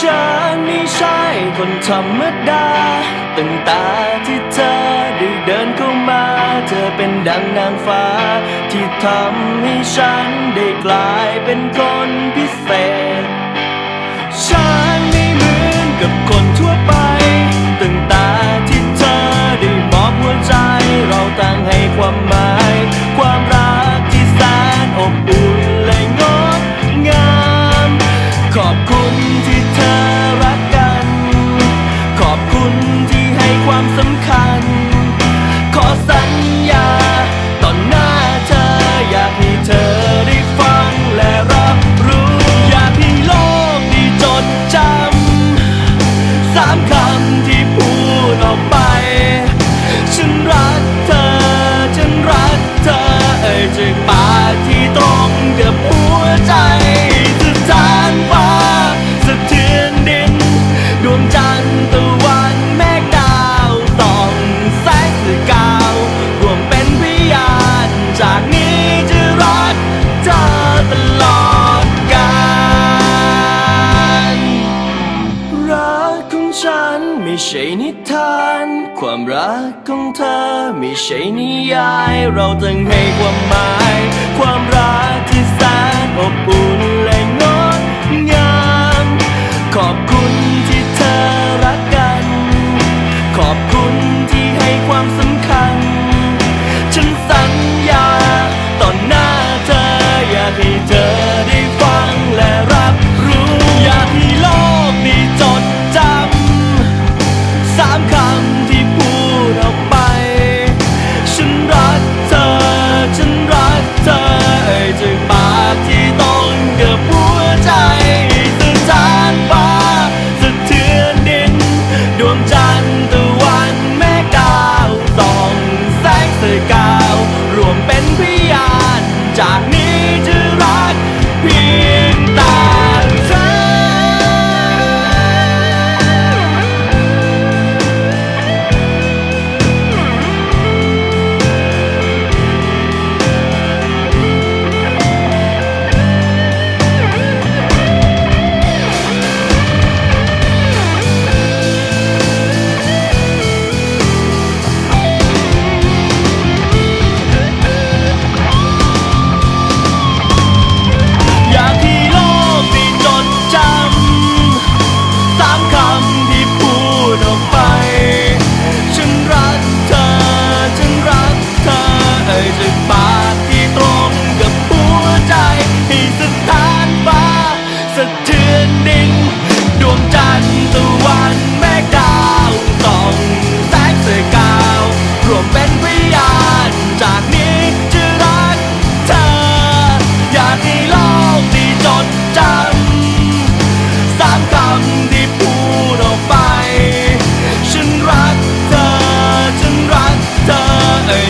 ฉันไม่ใช่คนธรรมดา ตั้งตาที่เธอได้เดินเข้ามา เธอเป็นดังนางฟ้า ที่ทำให้ฉันได้กลายเป็นคนพิเศษ กของเธอไม่ใช่นิยาย เราต้องให้ความหมาย ความรักที่แสนอบอุ่นแล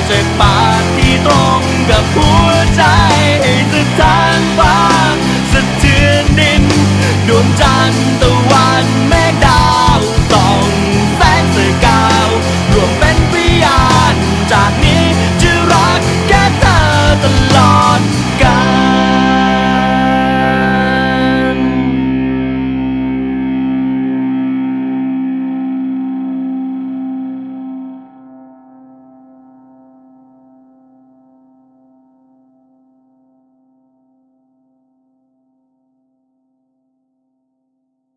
จ็กปากที่ตรงกับหัวใจสะทานฟ้าสะเทือนดินดวงจันทร์ตะ